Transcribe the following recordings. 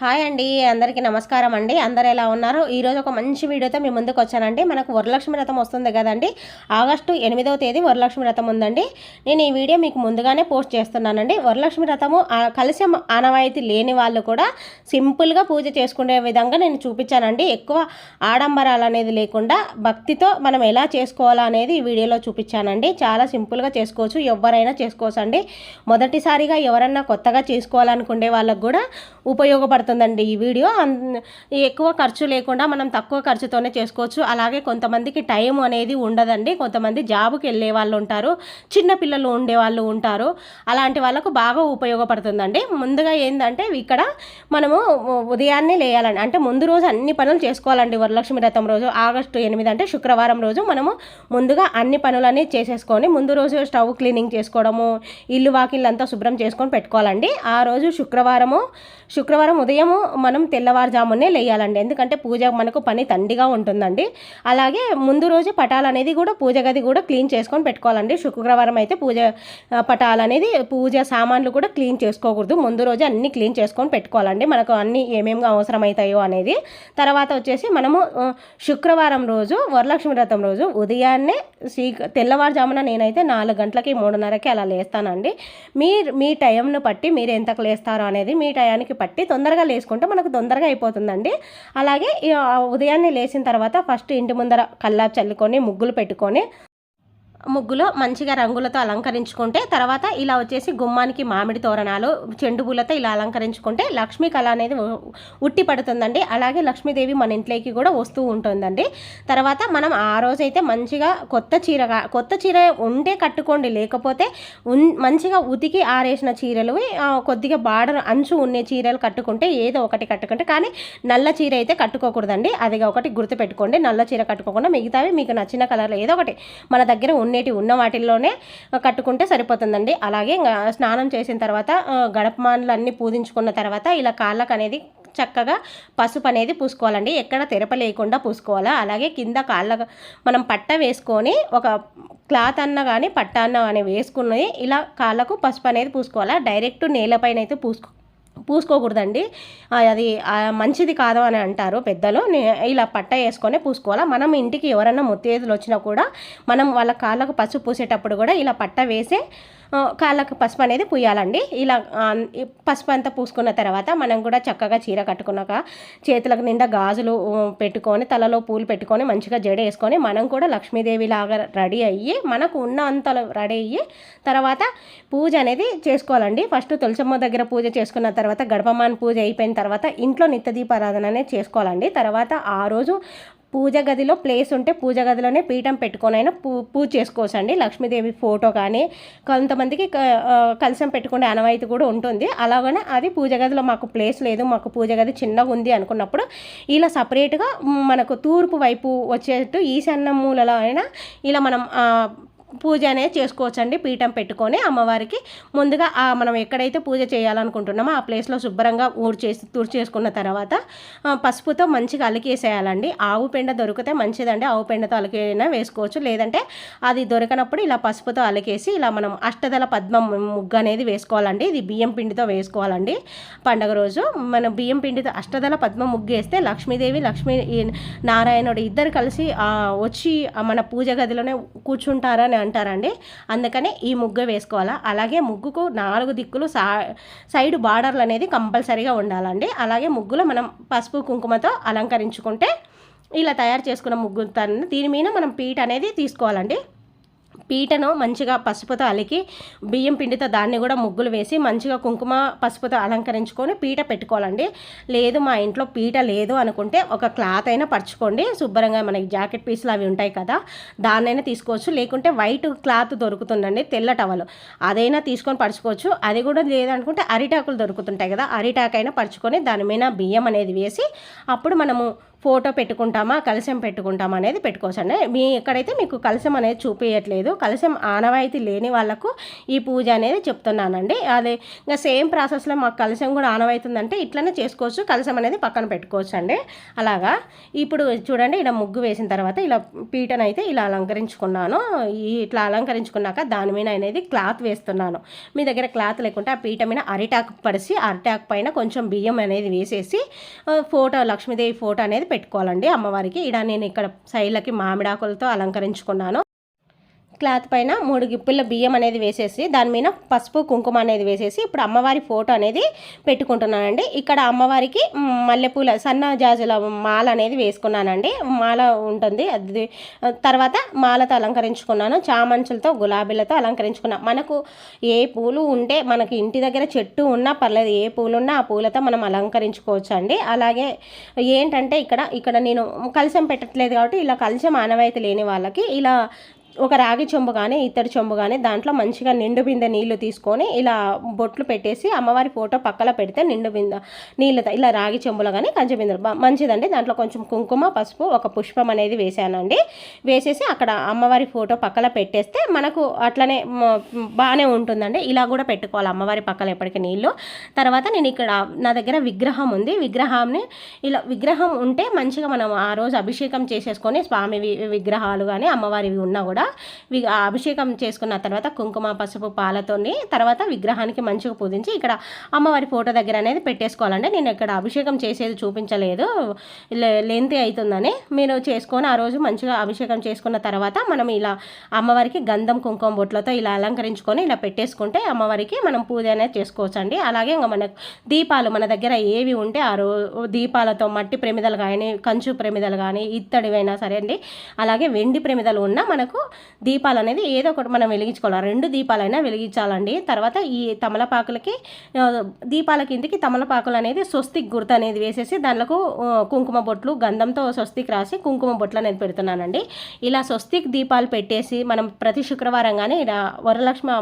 Hi అండి అందరికీ నమస్కారం అండి. అందరు ఎలా ఉన్నారు? ఈరోజు ఒక మంచి వీడియోతో మీ ముందుకు వచ్చానండి. మనకు వరలక్ష్మి వ్రతం వస్తుంది కదండి. ఆగస్టు ఎనిమిదవ తేదీ వరలక్ష్మి వ్రతం ఉందండి. నేను ఈ వీడియో మీకు ముందుగానే పోస్ట్ చేస్తున్నానండి. వరలక్ష్మి వ్రతము కలిసి ఆనవాయితీ లేని వాళ్ళు కూడా సింపుల్గా పూజ చేసుకునే విధంగా నేను చూపించానండి. ఎక్కువ ఆడంబరాలు అనేది లేకుండా భక్తితో మనం ఎలా చేసుకోవాలా అనేది ఈ వీడియోలో చూపించానండి. చాలా సింపుల్గా చేసుకోవచ్చు. ఎవరైనా చేసుకోవచ్చు అండి మొదటిసారిగా ఎవరన్నా కొత్తగా చేసుకోవాలనుకునే వాళ్ళకు కూడా ఉపయోగపడుతుంది. పడుతుందండి ఈ వీడియో. ఎక్కువ ఖర్చు లేకుండా మనం తక్కువ ఖర్చుతోనే చేసుకోవచ్చు. అలాగే కొంతమందికి టైం అనేది ఉండదండి. కొంతమంది జాబుకి వెళ్ళే వాళ్ళు ఉంటారు. చిన్న పిల్లలు ఉండే వాళ్ళు ఉంటారు. అలాంటి వాళ్ళకు బాగా ఉపయోగపడుతుందండి. ముందుగా ఏంటంటే ఇక్కడ మనము ఉదయాన్నే లేయాలండి. అంటే ముందు రోజు అన్ని పనులు చేసుకోవాలండి. వరలక్ష్మి రథం రోజు ఆగస్టు ఎనిమిది అంటే శుక్రవారం రోజు మనము ముందుగా అన్ని పనులన్నీ చేసేసుకొని ముందు రోజు స్టవ్ క్లీనింగ్ చేసుకోవడము ఇల్లు వాకిళ్ళంతా శుభ్రం చేసుకొని పెట్టుకోవాలండి. ఆ రోజు శుక్రవారము శుక్రవారం ఉదయం ఉదయం మనం తెల్లవారుజామునే లేయాలండి. ఎందుకంటే పూజ మనకు పని తండిగా ఉంటుందండి. అలాగే ముందు రోజు పటాలు అనేది కూడా పూజ గది కూడా క్లీన్ చేసుకొని పెట్టుకోవాలండి. శుక్రవారం అయితే పూజ పటాలు అనేది పూజ సామాన్లు కూడా క్లీన్ చేసుకోకూడదు. ముందు రోజు అన్నీ క్లీన్ చేసుకొని పెట్టుకోవాలండి. మనకు అన్నీ ఏమేమి అవసరమవుతాయో అనేది. తర్వాత వచ్చేసి మనము శుక్రవారం రోజు వరలక్ష్మి వ్రతం రోజు ఉదయాన్నే శ్రీ తెల్లవారుజామున నేనైతే నాలుగు గంటలకి మూడున్నరకి అలా లేస్తానండి. మీ మీ టైంను బట్టి మీరు ఎంతకు లేస్తారో అనేది మీ టయానికి పట్టి తొందరగా వేసుకుంటే మనకు తొందరగా అయిపోతుందండి. అలాగే ఉదయాన్నే లేచిన తర్వాత ఫస్ట్ ఇంటి ముందర కల్లాపు చల్లుకొని ముగ్గులు పెట్టుకొని ముగ్గులో మంచిగా రంగులతో అలంకరించుకుంటే తర్వాత ఇలా వచ్చేసి గుమ్మానికి మామిడి తోరణాలు చెండు పూలతో ఇలా అలంకరించుకుంటే లక్ష్మీ కళ అనేది ఉట్టి పడుతుందండి. అలాగే లక్ష్మీదేవి మన ఇంట్లోకి కూడా వస్తూ ఉంటుందండి. తర్వాత మనం ఆ రోజైతే మంచిగా కొత్త చీర కొత్త చీర ఉంటే కట్టుకోండి. లేకపోతే మంచిగా ఉతికి ఆరేసిన చీరలు కొద్దిగా బార్డర్ అంచు ఉండే చీరలు కట్టుకుంటే ఏదో ఒకటి కట్టుకుంటే కానీ నల్ల చీర అయితే కట్టుకోకూడదండి. అది ఒకటి గుర్తుపెట్టుకోండి. నల్ల చీర కట్టుకోకుండా మిగతావి మీకు నచ్చిన కలర్లో ఏదో ఒకటి మన దగ్గర ఉండే ఉండేటి ఉన్న వాటిల్లోనే కట్టుకుంటే సరిపోతుందండి. అలాగే స్నానం చేసిన తర్వాత గడపమానులు అన్నీ పూజించుకున్న తర్వాత ఇలా కాళ్ళకు అనేది చక్కగా పసుపు అనేది పూసుకోవాలండి. ఎక్కడ తెరప లేకుండా పూసుకోవాలా? అలాగే కింద కాళ్ళ మనం పట్ట వేసుకొని ఒక క్లాత్ అన్న కానీ పట్ట అన్న కానీ వేసుకుని ఇలా కాళ్ళకు పసుపు అనేది పూసుకోవాలా? డైరెక్ట్ నేలపైన అయితే పూసుకో పూసుకోకూడదండి. అది మంచిది కాదు అని అంటారు పెద్దలు. ఇలా పట్ట వేసుకొని పూసుకోవాలా? మనం ఇంటికి ఎవరైనా ముత్తేదులు వచ్చినా కూడా మనం వాళ్ళ కాళ్ళకు పసుపు పూసేటప్పుడు కూడా ఇలా పట్ట వేసి కాళ్ళకు పసుపు అనేది పూయాలండి. ఇలా పసుపు అంతా పూసుకున్న తర్వాత మనం కూడా చక్కగా చీర కట్టుకున్నాక చేతులకు నిండా గాజులు పెట్టుకొని తలలో పూలు పెట్టుకొని మంచిగా జడ వేసుకొని మనం కూడా లక్ష్మీదేవి లాగా రెడీ అయ్యి మనకు ఉన్న అంతలో రెడీ అయ్యి తర్వాత పూజ అనేది చేసుకోవాలండి. ఫస్ట్ తులసమ్మ దగ్గర పూజ చేసుకున్న తర్వాత గడపమాన్ పూజ అయిపోయిన తర్వాత ఇంట్లో నిత్య దీపారాధన అనేది చేసుకోవాలండి. తర్వాత ఆ రోజు పూజ గదిలో ప్లేస్ ఉంటే పూజ గదిలోనే పీఠం పెట్టుకొని అయినా పూ పూజ చేసుకోవచ్చు అండి లక్ష్మీదేవి ఫోటో కానీ కొంతమందికి కలసం పెట్టుకునే అనవాయితీ కూడా ఉంటుంది. అలాగనే అది పూజ గదిలో మాకు ప్లేస్ లేదు మాకు పూజ గది చిన్నగా ఉంది అనుకున్నప్పుడు ఇలా సపరేట్గా మనకు తూర్పు వైపు వచ్చేట్టు ఈశాన్య మూలలో అయినా ఇలా మనం పూజ అనేది చేసుకోవచ్చండి. పీఠం పెట్టుకొని అమ్మవారికి ముందుగా మనం ఎక్కడైతే పూజ చేయాలనుకుంటున్నామో ఆ ప్లేస్లో శుభ్రంగా ఊరు చేసి తుడి చేసుకున్న తర్వాత పసుపుతో మంచిగా అలికేసేయాలండి. ఆవు పెండ దొరికితే మంచిదండి. ఆవు పెండతో అలికైనా వేసుకోవచ్చు. లేదంటే అది దొరకనప్పుడు ఇలా పసుపుతో అలికేసి ఇలా మనం అష్టదల పద్మం ముగ్గు అనేది వేసుకోవాలండి. ఇది బియ్యం పిండితో వేసుకోవాలండి. పండగ రోజు మనం బియ్యం పిండితో అష్టదల పద్మ ముగ్గు వేస్తే లక్ష్మీదేవి లక్ష్మీ నారాయణుడు ఇద్దరు కలిసి వచ్చి మన పూజ గదిలోనే కూర్చుంటారని అని అంటారండి. అందుకనే ఈ ముగ్గు వేసుకోవాలా? అలాగే ముగ్గుకు నాలుగు దిక్కులు సా సైడ్ బార్డర్లు అనేది కంపల్సరీగా ఉండాలండి. అలాగే ముగ్గులో మనం పసుపు కుంకుమతో అలంకరించుకుంటే ఇలా తయారు చేసుకున్న ముగ్గు దీని మీద మనం పీట అనేది తీసుకోవాలండి. పీటను మంచిగా పసుపుతో అలికి బియ్యం పిండితో దాన్ని కూడా ముగ్గులు వేసి మంచిగా కుంకుమ పసుపుతో అలంకరించుకొని పీట పెట్టుకోవాలండి. లేదు మా ఇంట్లో పీట లేదు అనుకుంటే ఒక క్లాత్ అయినా పరుచుకోండి. శుభ్రంగా మనకి జాకెట్ పీసులు అవి ఉంటాయి కదా దాన్నైనా తీసుకోవచ్చు. లేకుంటే వైట్ క్లాత్ దొరుకుతుందండి తెల్ల టవలు. అదైనా తీసుకొని పరుచుకోవచ్చు. అది కూడా లేదనుకుంటే అరిటాకులు దొరుకుతుంటాయి కదా అరిటాకైనా పరుచుకొని దాని మీద బియ్యం అనేది వేసి అప్పుడు మనము ఫోటో పెట్టుకుంటామా కలశం పెట్టుకుంటామా అనేది పెట్టుకోవచ్చు అండి మీ ఎక్కడైతే మీకు కలశం అనేది చూపించట్లేదు కలశం ఆనవాయితీ లేని వాళ్ళకు ఈ పూజ అనేది చెప్తున్నానండి. అది ఇంకా సేమ్ ప్రాసెస్లో మాకు కలశం కూడా ఆనవాయితుందంటే ఇట్లనే చేసుకోవచ్చు కలశం అనేది పక్కన పెట్టుకోవచ్చు అండి అలాగా ఇప్పుడు చూడండి ఇలా ముగ్గు వేసిన తర్వాత ఇలా పీటనైతే ఇలా అలంకరించుకున్నాను. ఇట్లా అలంకరించుకున్నాక దాని మీద అనేది క్లాత్ వేస్తున్నాను. మీ దగ్గర క్లాత్ లేకుంటే ఆ పీట మీద అరిటాకు పరిచి అరిటాకు పైన కొంచెం బియ్యం అనేది వేసేసి ఫోటో లక్ష్మీదేవి ఫోటో అనేది పెట్టుకోవాలండి అమ్మవారికి. ఇడ నేను ఇక్కడ సైడ్లకి మామిడాకులతో అలంకరించుకున్నాను. క్లాత్ పైన మూడు గిప్పుల బియ్యం అనేది వేసేసి దాని మీద పసుపు కుంకుమ అనేది వేసేసి ఇప్పుడు అమ్మవారి ఫోటో అనేది పెట్టుకుంటున్నానండి. ఇక్కడ అమ్మవారికి మల్లెపూల సన్న జాజుల మాల అనేది వేసుకున్నానండి. మాల ఉంటుంది. అది తర్వాత మాలతో అలంకరించుకున్నాను. చామంచులతో గులాబీలతో అలంకరించుకున్నాను మనకు ఏ పూలు ఉంటే మనకి ఇంటి దగ్గర చెట్టు ఉన్నా పర్లేదు ఏ పూలు ఉన్నా ఆ పూలతో మనం అలంకరించుకోవచ్చు అండి అలాగే ఏంటంటే ఇక్కడ ఇక్కడ నేను కలిసం పెట్టట్లేదు కాబట్టి ఇలా కలిసం ఆనవాయితీ లేని వాళ్ళకి ఇలా ఒక రాగి చెంబు కానీ ఇత్తడి చెంబు కానీ దాంట్లో మంచిగా నిండు బిందె నీళ్ళు తీసుకొని ఇలా బొట్లు పెట్టేసి అమ్మవారి ఫోటో పక్కన పెడితే నిండు బిందె నీళ్ళతో ఇలా రాగి చెంబులో కానీ కంచె బిందెలు మంచిదండి. దాంట్లో కొంచెం కుంకుమ పసుపు ఒక పుష్పం అనేది వేసానండి. వేసేసి అక్కడ అమ్మవారి ఫోటో పక్కన పెట్టేస్తే మనకు అట్లనే బాగానే ఉంటుందండి. ఇలా కూడా పెట్టుకోవాలి అమ్మవారి పక్కన ఎప్పటికీ నీళ్ళు తర్వాత నేను ఇక్కడ నా దగ్గర విగ్రహం ఉంది. విగ్రహాన్ని ఇలా విగ్రహం ఉంటే మంచిగా మనం ఆ రోజు అభిషేకం చేసేసుకొని స్వామి విగ్రహాలు కానీ అమ్మవారివి ఉన్నా కూడా అభిషేకం చేసుకున్న తర్వాత కుంకుమ పసుపు పాలతోని తర్వాత విగ్రహానికి మంచిగా పూజించి ఇక్కడ అమ్మవారి ఫోటో దగ్గర అనేది పెట్టేసుకోవాలండి. నేను ఇక్కడ అభిషేకం చేసేది చూపించలేదు. లెంత్ అవుతుందని మీరు చేసుకొని ఆ రోజు మంచిగా అభిషేకం చేసుకున్న తర్వాత మనం ఇలా అమ్మవారికి గంధం కుంకుమ బొట్లతో ఇలా అలంకరించుకొని ఇలా పెట్టేసుకుంటే అమ్మవారికి మనం పూజ అనేది చేసుకోవచ్చు అండి అలాగే ఇంకా మనకు దీపాలు మన దగ్గర ఏవి ఉంటే ఆ రో దీపాలతో మట్టి ప్రమిదలు కానీ కంచు ప్రమిదలు కానీ ఇత్తడివైనా సరే అండి. అలాగే వెండి ప్రమిదలు ఉన్నా మనకు దీపాలు అనేది ఏదో ఒకటి మనం వెలిగించుకోవాలి. రెండు దీపాలైనా వెలిగించాలండి. తర్వాత ఈ తమలపాకులకి దీపాల కిందకి తమలపాకులు అనేది స్వస్తిక్ గుర్తు అనేది వేసేసి దానిలో కుంకుమ బొట్లు గంధంతో స్వస్తిక్ రాసి కుంకుమ బొట్లు అనేది పెడుతున్నానండి. ఇలా స్వస్తిక్ దీపాలు పెట్టేసి మనం ప్రతి శుక్రవారం కానీ ఇలా వరలక్ష్మి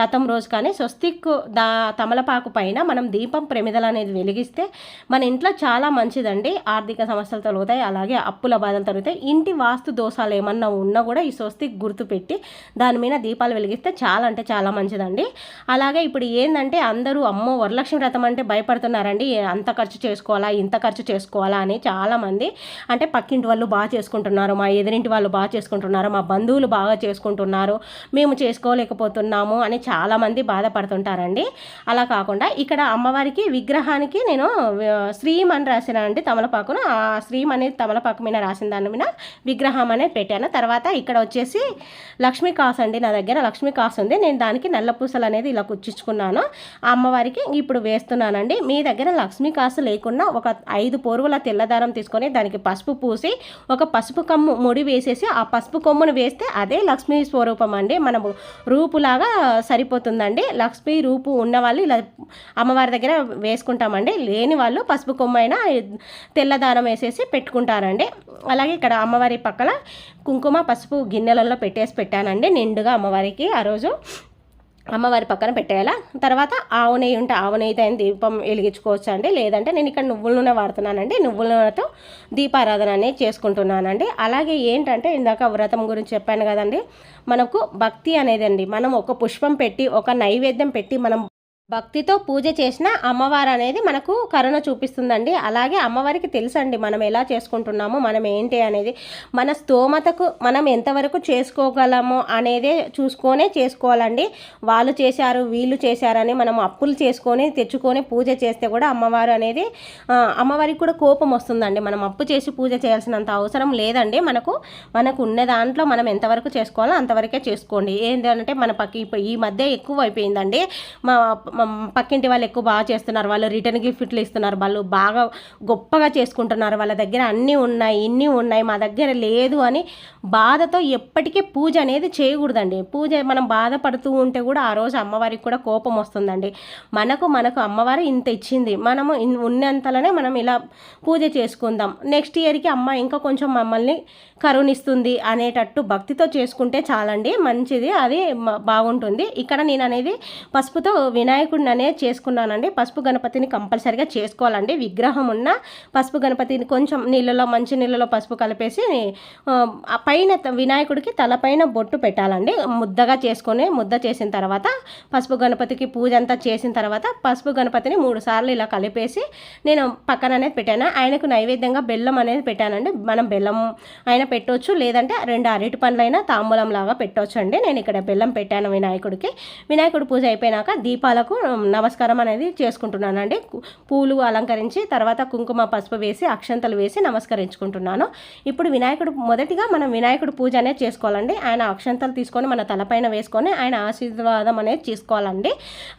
రథం రోజు కానీ స్వస్తిక్ దా తమలపాకు పైన మనం దీపం ప్రమిదలు అనేది వెలిగిస్తే మన ఇంట్లో చాలా మంచిదండి. ఆర్థిక సమస్యలు తొలుగుతాయి. అలాగే అప్పుల బాధలు తొలుగుతాయి. ఇంటి వాస్తు దోషాలు ఏమన్నా ఉన్నా కూడా ఈ స్వస్తిక్ గుర్తుపెట్టి దాని మీద దీపాలు వెలిగిస్తే చాలా అంటే చాలా మంచిదండి. అలాగే ఇప్పుడు ఏంటంటే అందరూ అమ్మో వరలక్ష్మి వ్రతం అంటే భయపడుతున్నారండి. అంత ఖర్చు చేసుకోవాలా ఇంత ఖర్చు చేసుకోవాలా అని చాలామంది అంటే పక్కింటి వాళ్ళు బాగా చేసుకుంటున్నారు మా ఎదురింటి వాళ్ళు బాగా చేసుకుంటున్నారు మా బంధువులు బాగా చేసుకుంటున్నారు మేము చేసుకోలేకపోతున్నాము అని చాలామంది బాధపడుతుంటారండి. అలా కాకుండా ఇక్కడ అమ్మవారికి విగ్రహానికి నేను శ్రీం అని రాసినానండి తమలపాకును. ఆ శ్రీం అనేది తమలపాకు మీద రాసిన దాని మీద విగ్రహం అనేది పెట్టాను. తర్వాత ఇక్కడ వచ్చేసి లక్ష్మీ కాసు అండి నా దగ్గర లక్ష్మీ కాసు ఉంది. నేను దానికి నల్ల పూసలు అనేది ఇలా కుచ్చించుకున్నాను అమ్మవారికి ఇప్పుడు వేస్తున్నానండి. మీ దగ్గర లక్ష్మీ కాసు లేకుండా ఒక ఐదు పొరుగుల తెల్లదారం తీసుకొని దానికి పసుపు పూసి ఒక పసుపు కమ్ము ముడి వేసేసి ఆ పసుపు కొమ్మును వేస్తే అదే లక్ష్మీ స్వరూపం అండి. మనము రూపులాగా సరిపోతుందండి. లక్ష్మీ రూపు ఉన్నవాళ్ళు ఇలా అమ్మవారి దగ్గర వేసుకుంటామండి. లేని వాళ్ళు పసుపు కొమ్మైనా తెల్లదారం వేసేసి పెట్టుకుంటారండి. అలాగే ఇక్కడ అమ్మవారి పక్కన కుంకుమ పసుపు గిన్నెలు గిన్నెలలో పెట్టేసి పెట్టానండి. నిండుగా అమ్మవారికి ఆ రోజు అమ్మవారి పక్కన పెట్టేయాలా? తర్వాత ఆవు నెయ్యి ఉంటే ఆవు నెయ్యితో దీపం వెలిగించుకోవచ్చు అండి లేదంటే నేను ఇక్కడ నువ్వుల నూనె వాడుతున్నానండి. నువ్వుల నూనెతో దీపారాధన అనేది చేసుకుంటున్నానండి. అలాగే ఏంటంటే ఇందాక వ్రతం గురించి చెప్పాను కదండి. మనకు భక్తి అనేది అండి మనం ఒక పుష్పం పెట్టి ఒక నైవేద్యం పెట్టి మనం భక్తితో పూజ చేసిన అమ్మవారు అనేది మనకు కరుణ చూపిస్తుందండి. అలాగే అమ్మవారికి తెలుసండి మనం ఎలా చేసుకుంటున్నామో మనం ఏంటి అనేది. మన స్తోమతకు మనం ఎంతవరకు చేసుకోగలము అనేదే చూసుకొనే చేసుకోవాలండి. వాళ్ళు చేశారు వీళ్ళు చేశారని మనం అప్పులు చేసుకొని తెచ్చుకొని పూజ చేస్తే కూడా అమ్మవారు అనేది అమ్మవారికి కూడా కోపం వస్తుందండి. మనం అప్పు చేసి పూజ చేయాల్సినంత అవసరం లేదండి. మనకు మనకు ఉన్న దాంట్లో మనం ఎంతవరకు చేసుకోవాలో అంతవరకే చేసుకోండి. ఏంటంటే మన పక్క ఈ మధ్య ఎక్కువ అయిపోయిందండి మా పక్కింటి వాళ్ళు ఎక్కువ బాగా చేస్తున్నారు. వాళ్ళు రిటర్న్ గిఫ్ట్లు ఇస్తున్నారు. వాళ్ళు బాగా గొప్పగా చేసుకుంటున్నారు. వాళ్ళ దగ్గర అన్నీ ఉన్నాయి ఇన్ని ఉన్నాయి మా దగ్గర లేదు అని బాధతో ఎప్పటికీ పూజ అనేది చేయకూడదండి. పూజ మనం బాధపడుతూ ఉంటే కూడా ఆ రోజు అమ్మవారికి కూడా కోపం వస్తుందండి. మనకు మనకు అమ్మవారు ఇంత ఇచ్చింది. మనము ఉన్నంతలోనే మనం ఇలా పూజ చేసుకుందాం. నెక్స్ట్ ఇయర్కి అమ్మ ఇంకా కొంచెం మమ్మల్ని కరుణిస్తుంది అనేటట్టు భక్తితో చేసుకుంటే చాలండి. మంచిది అది బాగుంటుంది. ఇక్కడ నేను అనేది పసుపుతో వినాయక వినాయకుడిని చేసుకున్నానండి. పసుపు గణపతిని కంపల్సరిగా చేసుకోవాలండి. విగ్రహం ఉన్న పసుపు గణపతిని కొంచెం నీళ్ళలో మంచి నీళ్ళలో పసుపు కలిపేసి ఆ పైన వినాయకుడికి తలపైన బొట్టు పెట్టాలండి. ముద్దగా చేసుకొని ముద్ద చేసిన తర్వాత పసుపు గణపతికి పూజ అంతా చేసిన తర్వాత పసుపు గణపతిని మూడు సార్లు ఇలా కలిపేసి నేను పక్కన అనేది పెట్టాను. ఆయనకు నైవేద్యంగా బెల్లం అనేది పెట్టానండి. మనం బెల్లం అయినా పెట్టవచ్చు లేదంటే రెండు అరటి పండ్లైనా తాంబూలం లాగా పెట్టవచ్చు అండి నేను ఇక్కడ బెల్లం పెట్టాను వినాయకుడికి. వినాయకుడి పూజ అయిపోయినాక దీపాలకు నమస్కారం అనేది చేసుకుంటున్నానండి. పూలు అలంకరించి తర్వాత కుంకుమ పసుపు వేసి అక్షంతలు వేసి నమస్కరించుకుంటున్నాను. ఇప్పుడు వినాయకుడు మొదటిగా మనం వినాయకుడు పూజ అనేది చేసుకోవాలండి. ఆయన అక్షంతలు తీసుకొని మన తలపైన వేసుకొని ఆయన ఆశీర్వాదం అనేది తీసుకోవాలండి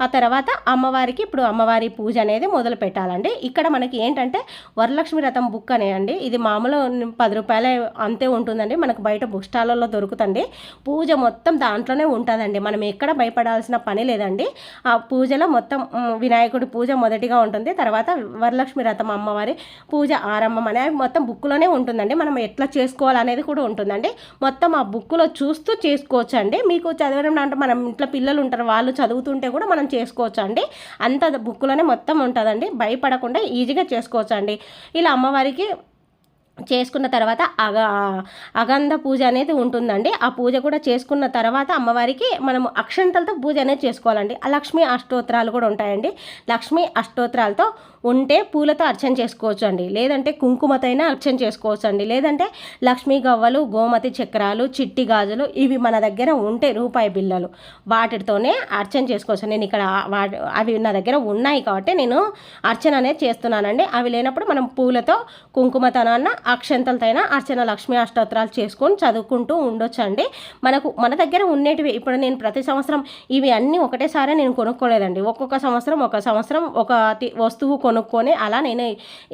ఆ తర్వాత అమ్మవారికి ఇప్పుడు అమ్మవారి పూజ అనేది మొదలు పెట్టాలండి. ఇక్కడ మనకి ఏంటంటే వరలక్ష్మి రథం బుక్ అనేయండి. ఇది మామూలు పది రూపాయలే అంతే ఉంటుందండి. మనకు బయట బుక్ స్టాల్లో దొరుకుతుంది పూజ మొత్తం దాంట్లోనే ఉంటుందండి. మనం ఎక్కడ భయపడాల్సిన పని లేదండి. ఆ పూజలో మొత్తం వినాయకుడి పూజ మొదటిగా ఉంటుంది. తర్వాత వరలక్ష్మి రథం అమ్మవారి పూజ ఆరంభం అనేది మొత్తం బుక్లోనే ఉంటుందండి. మనం ఎట్లా చేసుకోవాలనేది కూడా ఉంటుందండి. మొత్తం ఆ బుక్లో చూస్తూ చేసుకోవచ్చు అండి మీకు చదవడం అంటే మనం ఇంట్లో పిల్లలు ఉంటారు వాళ్ళు చదువుతుంటే కూడా మనం చేసుకోవచ్చు అండి అంత బుక్లోనే మొత్తం ఉంటుందండి. భయపడకుండా ఈజీగా చేసుకోవచ్చు అండి ఇలా అమ్మవారికి చేసుకున్న తర్వాత అగ అగంధ పూజ అనేది ఉంటుందండి. ఆ పూజ కూడా చేసుకున్న తర్వాత అమ్మవారికి మనము అక్షంతలతో పూజ అనేది చేసుకోవాలండి. ఆ లక్ష్మీ అష్టోత్తరాలు కూడా ఉంటాయండి. లక్ష్మీ అష్టోత్తరాలతో ఉంటే పూలతో అర్చన చేసుకోవచ్చు అండి లేదంటే కుంకుమతైనా అర్చన చేసుకోవచ్చు అండి లేదంటే లక్ష్మీ గవ్వలు గోమతి చక్రాలు చిట్టి గాజులు ఇవి మన దగ్గర ఉంటే రూపాయి బిల్లలు వాటితోనే అర్చన చేసుకోవచ్చు. నేను ఇక్కడ అవి నా దగ్గర ఉన్నాయి కాబట్టి నేను అర్చన అనేది చేస్తున్నానండి. అవి లేనప్పుడు మనం పూలతో కుంకుమతనాన్న అక్షంతలతైనా అర్చన లక్ష్మీ అష్టోత్తరాలు చేసుకొని చదువుకుంటూ ఉండొచ్చండి. మనకు మన దగ్గర ఉండేటివి ఇప్పుడు నేను ప్రతి సంవత్సరం ఇవి అన్నీ ఒకటేసారి నేను కొనుక్కోలేదండి. ఒక్కొక్క సంవత్సరం ఒక సంవత్సరం ఒక వస్తువు కొనుక్కొని అలా నేను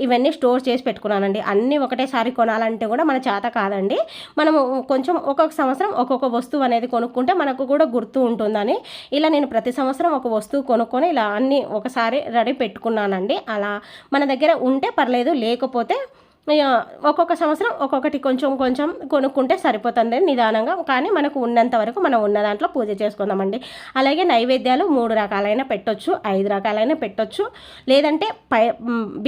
ఇవన్నీ స్టోర్ చేసి పెట్టుకున్నానండి. అన్నీ ఒకటేసారి కొనాలంటే కూడా మన చేత కాదండి. మనము కొంచెం ఒక్కొక్క సంవత్సరం ఒక్కొక్క వస్తువు అనేది కొనుక్కుంటే మనకు కూడా గుర్తు ఉంటుందని ఇలా నేను ప్రతి సంవత్సరం ఒక వస్తువు కొనుక్కొని ఇలా అన్నీ ఒకసారి రెడీ పెట్టుకున్నానండి. అలా మన దగ్గర ఉంటే పర్లేదు లేకపోతే ఒక్కొక్క సంవత్సరం ఒక్కొక్కటి కొంచెం కొంచెం కొనుక్కుంటే సరిపోతుంది నిదానంగా కానీ మనకు ఉన్నంత వరకు మనం ఉన్న దాంట్లో పూజ చేసుకుందామండి. అలాగే నైవేద్యాలు మూడు రకాలైన పెట్టొచ్చు ఐదు రకాలైన పెట్టొచ్చు. లేదంటే పై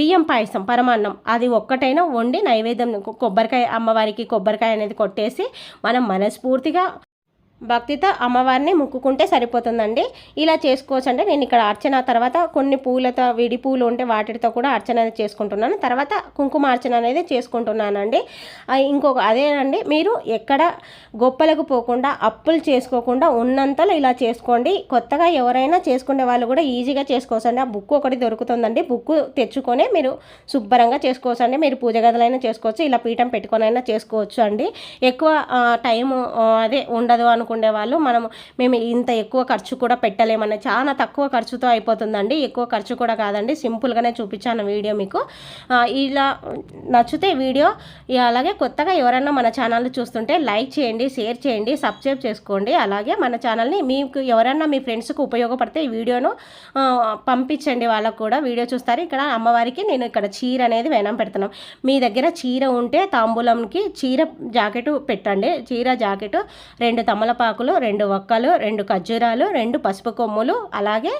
బియ్యం పాయసం పరమాన్నం అది ఒక్కటైనా వండి నైవేద్యం కొబ్బరికాయ అమ్మవారికి కొబ్బరికాయ అనేది కొట్టేసి మనం మనస్ఫూర్తిగా భక్తితో అమ్మవారిని ముక్కుకుంటే సరిపోతుందండి. ఇలా చేసుకోవచ్చు అంటే నేను ఇక్కడ అర్చన తర్వాత కొన్ని పూలతో విడి పూలు ఉంటే వాటితో కూడా అర్చన అనేది చేసుకుంటున్నాను. తర్వాత కుంకుమ అర్చన అనేది చేసుకుంటున్నానండి. ఇంకొక అదేనండి. మీరు ఎక్కడ గొప్పలకు పోకుండా అప్పులు చేసుకోకుండా ఉన్నంతలో ఇలా చేసుకోండి. కొత్తగా ఎవరైనా చేసుకునే వాళ్ళు కూడా ఈజీగా చేసుకోవచ్చు అండి ఆ బుక్ ఒకటి దొరుకుతుందండి. బుక్ తెచ్చుకొని మీరు శుభ్రంగా చేసుకోవచ్చు అండి మీరు పూజ గదులైనా చేసుకోవచ్చు ఇలా పీఠం పెట్టుకొని అయినా చేసుకోవచ్చు అండి ఎక్కువ టైము అదే ఉండదు అనుకో అనుకునే వాళ్ళు మనం మేము ఇంత ఎక్కువ ఖర్చు కూడా పెట్టలేమని చాలా తక్కువ ఖర్చుతో అయిపోతుందండి. ఎక్కువ ఖర్చు కూడా కాదండి. సింపుల్గానే చూపించాను వీడియో మీకు. ఇలా నచ్చితే వీడియో అలాగే కొత్తగా ఎవరైనా మన ఛానల్ చూస్తుంటే లైక్ చేయండి షేర్ చేయండి సబ్స్క్రైబ్ చేసుకోండి. అలాగే మన ఛానల్ని మీకు ఎవరైనా మీ ఫ్రెండ్స్కి ఉపయోగపడితే ఈ వీడియోను పంపించండి. వాళ్ళకు కూడా వీడియో చూస్తారు. ఇక్కడ అమ్మవారికి నేను ఇక్కడ చీర అనేది వేనం పెడుతున్నాం. మీ దగ్గర చీర ఉంటే తాంబూలంకి చీర జాకెట్ పెట్టండి. చీర జాకెట్ రెండు తమలప తమలపాకులు రెండు ఒక్కలు రెండు ఖర్జూరాలు రెండు పసుపు కొమ్ములు అలాగే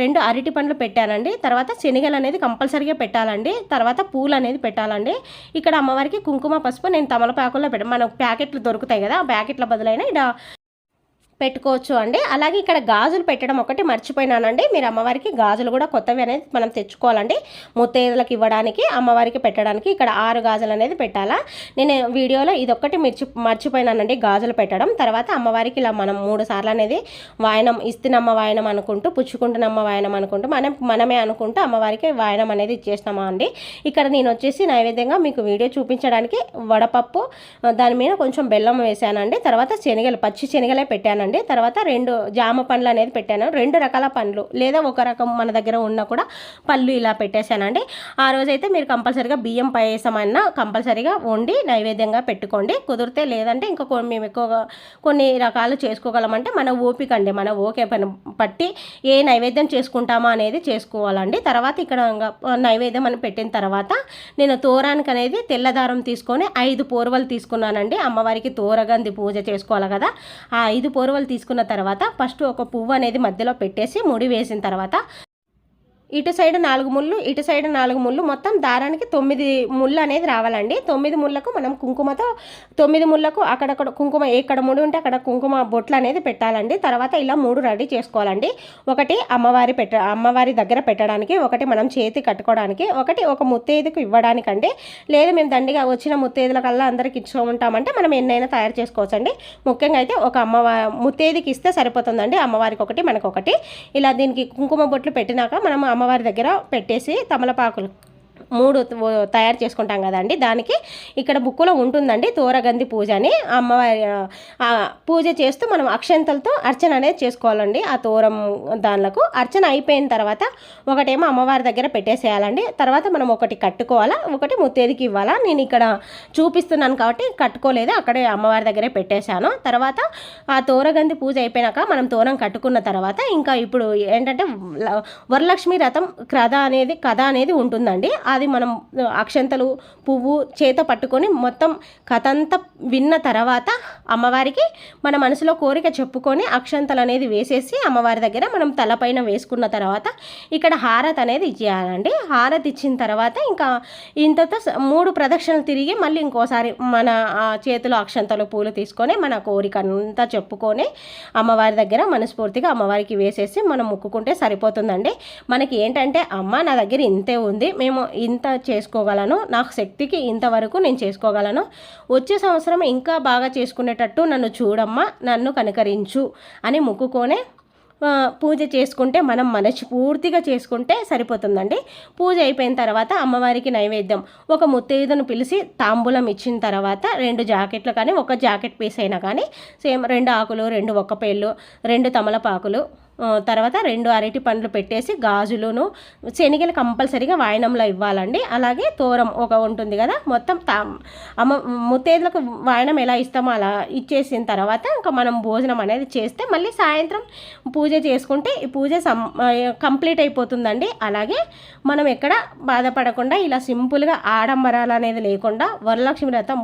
రెండు అరటి పండ్లు పెట్టానండి. తర్వాత శనగలు అనేది కంపల్సరీగా పెట్టాలండి. తర్వాత పూలు అనేది పెట్టాలండి. ఇక్కడ అమ్మవారికి కుంకుమ పసుపు నేను తమలపాకుల్లో పెట్ట మనకు ప్యాకెట్లు దొరుకుతాయి కదా ఆ ప్యాకెట్ల బదులైన ఇక్కడ పెట్టుకోవచ్చు అండి. అలాగే ఇక్కడ గాజులు పెట్టడం ఒకటి మర్చిపోయినానండి. మీరు అమ్మవారికి గాజులు కూడా కొత్తవి అనేది మనం తెచ్చుకోవాలండి. ముత్తైదులకు ఇవ్వడానికి అమ్మవారికి పెట్టడానికి ఇక్కడ ఆరు గాజులు అనేది పెట్టాలా. నేను వీడియోలో ఇదొక్కటి మిర్చి మర్చిపోయినానండి గాజులు పెట్టడం. తర్వాత అమ్మవారికి ఇలా మనం మూడు సార్లు అనేది వాయనం ఇస్తున్నమ్మ వాయనం అనుకుంటూ పుచ్చుకుంటున్నమ్మ వాయనం అనుకుంటూ మనం మనమే అనుకుంటూ అమ్మవారికి వాయనం అనేది ఇచ్చేసినామా అండి. ఇక్కడ నేను వచ్చేసి నైవేద్యంగా మీకు వీడియో చూపించడానికి వడపప్పు దాని మీద కొంచెం బెల్లం వేసానండి. తర్వాత శనగలు పచ్చి శనగలే పెట్టానండి. పెట్టండి తర్వాత రెండు జామ పండ్లు అనేది పెట్టాను. రెండు రకాల పండ్లు లేదా ఒక రకం మన దగ్గర ఉన్న కూడా పళ్ళు ఇలా పెట్టేశానండి. ఆ రోజైతే మీరు కంపల్సరీగా బియ్యం పాయసం అన్నా కంపల్సరీగా వండి నైవేద్యంగా పెట్టుకోండి. కుదిరితే లేదంటే ఇంకా మేము ఎక్కువగా కొన్ని రకాలు చేసుకోగలమంటే మన ఓపిక అండి. మన ఓకే పని పట్టి ఏ నైవేద్యం చేసుకుంటామా అనేది చేసుకోవాలండి. తర్వాత ఇక్కడ నైవేద్యం అని పెట్టిన తర్వాత నేను తోరానికి అనేది తెల్లదారం తీసుకొని ఐదు పూర్వలు తీసుకున్నానండి. అమ్మవారికి తోరగంది పూజ చేసుకోవాలి కదా. ఆ ఐదు పూర్వలు తీసుకున్న తర్వాత ఫస్ట్ ఒక పువ్వు అనేది మధ్యలో పెట్టేసి ముడి వేసిన తర్వాత ఇటు సైడ్ నాలుగు ముళ్ళు ఇటు సైడ్ నాలుగు ముళ్ళు. మొత్తం దారానికి తొమ్మిది ముళ్ళు అనేది రావాలండి. తొమ్మిది ముళ్ళకు మనం కుంకుమతో తొమ్మిది ముళ్ళకు అక్కడక్కడ కుంకుమ ఎక్కడ ముడి ఉంటే అక్కడ కుంకుమ బొట్లు అనేది పెట్టాలండి. తర్వాత ఇలా మూడు రెడీ చేసుకోవాలండి. ఒకటి అమ్మవారి పెట్ట అమ్మవారి దగ్గర పెట్టడానికి ఒకటి మనం చేతి కట్టుకోవడానికి ఒకటి ఒక ముత్తైదుకు ఇవ్వడానికండి. లేదు మేము దండిగా వచ్చిన ముత్తైదులకల్లా అందరికి ఇచ్చుకుంటామంటే ఉంటామంటే మనం ఎన్నైనా తయారు చేసుకోవచ్చండి. ముఖ్యంగా అయితే ఒక అమ్మవారి ముత్తైదుకి ఇస్తే సరిపోతుందండి. అమ్మవారికి ఒకటి మనకు ఒకటి ఇలా దీనికి కుంకుమ బొట్లు పెట్టినాక మనం అమ్మవారి దగ్గర పెట్టేసి తమలపాకులు మూడు తయారు చేసుకుంటాం కదండి దానికి ఇక్కడ బుక్కులో ఉంటుందండి తోరగంది పూజ అని. అమ్మవారి పూజ చేస్తూ మనం అక్షంతలతో అర్చన అనేది చేసుకోవాలండి. ఆ తోరం దానిలకు అర్చన అయిపోయిన తర్వాత ఒకటేమో అమ్మవారి దగ్గర పెట్టేసేయాలండి. తర్వాత మనం ఒకటి కట్టుకోవాలా ఒకటి ముత్తేదికి ఇవ్వాలా. నేను ఇక్కడ చూపిస్తున్నాను కాబట్టి కట్టుకోలేదు అక్కడే అమ్మవారి దగ్గరే పెట్టేశాను. తర్వాత ఆ తోరగంది పూజ అయిపోయినాక మనం తోరం కట్టుకున్న తర్వాత ఇంకా ఇప్పుడు ఏంటంటే వరలక్ష్మి రథం కథ అనేది కథ అనేది ఉంటుందండి. అది మనం అక్షంతలు పువ్వు చేత పట్టుకొని మొత్తం కథ అంతా విన్న తర్వాత అమ్మవారికి మన మనసులో కోరిక చెప్పుకొని అక్షంతలు అనేది వేసేసి అమ్మవారి దగ్గర మనం తలపైన వేసుకున్న తర్వాత ఇక్కడ హారతి అనేది ఇచ్చేయాలండి. హారతి ఇచ్చిన తర్వాత ఇంకా ఇంతతో మూడు ప్రదక్షిణలు తిరిగి మళ్ళీ ఇంకోసారి మన ఆ, చేతిలో అక్షంతలు పూలు తీసుకొని మన కోరిక అంతా చెప్పుకొని అమ్మవారి దగ్గర మనస్ఫూర్తిగా అమ్మవారికి వేసేసి మనం మొక్కుకుంటే సరిపోతుందండి. మనకి ఏంటంటే అమ్మ నా దగ్గర ఇంతే ఉంది. మేము ఇంత చేసుకోగలను నాకు శక్తికి ఇంతవరకు నేను చేసుకోగలను. వచ్చే సంవత్సరం ఇంకా బాగా చేసుకునేటట్టు నన్ను చూడమ్మా నన్ను కనుకరించు అని ముక్కుకొనే పూజ చేసుకుంటే మనం మనస్ఫూర్తిగా చేసుకుంటే సరిపోతుందండి. పూజ అయిపోయిన తర్వాత అమ్మవారికి నైవేద్యం. ఒక ముత్తైదును పిలిచి తాంబూలం ఇచ్చిన తర్వాత రెండు జాకెట్లు కానీ ఒక జాకెట్ పీస్ అయినా కానీ సేమ్ రెండు ఆకులు రెండు ఒక్కపేళ్ళు రెండు తమలపాకులు తర్వాత రెండు అరటి పండ్లు పెట్టేసి గాజులను శనిగలు కంపల్సరీగా వాయనంలో ఇవ్వాలండి. అలాగే తోరం ఒక ఉంటుంది కదా మొత్తం తా అమ్మ ముత్తేదులకు వాయనం ఎలా ఇస్తామో అలా ఇచ్చేసిన తర్వాత ఇంకా మనం భోజనం అనేది చేస్తే మళ్ళీ సాయంత్రం పూజ చేసుకుంటే ఈ పూజ సం కంప్లీట్ అయిపోతుందండి. అలాగే మనం ఎక్కడ బాధపడకుండా ఇలా సింపుల్గా ఆడంబరాలు అనేది లేకుండా వరలక్ష్మి వ్రతం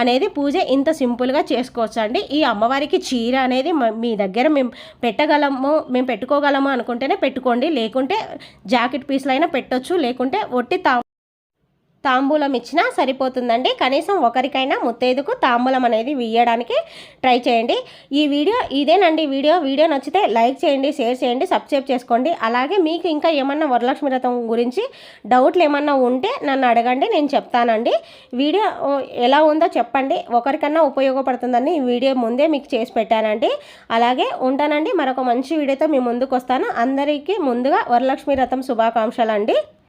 అనేది పూజ ఇంత సింపుల్గా చేసుకోవచ్చు అండి ఈ అమ్మవారికి చీర అనేది మీ దగ్గర మేము పెట్టగలము. మేము పెట్టుకోగలము అనుకుంటేనే పెట్టుకోండి. లేకుంటే జాకెట్ పీస్లు పెట్టొచ్చు. లేకుంటే ఒట్టి తా తాంబూలం ఇచ్చినా సరిపోతుందండి. కనీసం ఒకరికైనా ముత్తైదుకు తాంబూలం అనేది వేయడానికి ట్రై చేయండి. ఈ వీడియో ఇదేనండి వీడియో. వీడియో నచ్చితే లైక్ చేయండి షేర్ చేయండి సబ్స్క్రైబ్ చేసుకోండి. అలాగే మీకు ఇంకా ఏమన్నా వరలక్ష్మి వ్రతం గురించి డౌట్లు ఏమన్నా ఉంటే నన్ను అడగండి నేను చెప్తానండి. వీడియో ఎలా ఉందో చెప్పండి. ఒకరికన్నా ఉపయోగపడుతుందని ఈ వీడియో ముందే మీకు చేసి పెట్టానండి. అలాగే ఉంటానండి. మరొక మంచి వీడియోతో మీ ముందుకు వస్తాను అందరికీ ముందుగా వరలక్ష్మి వ్రతం శుభాకాంక్షలు అండి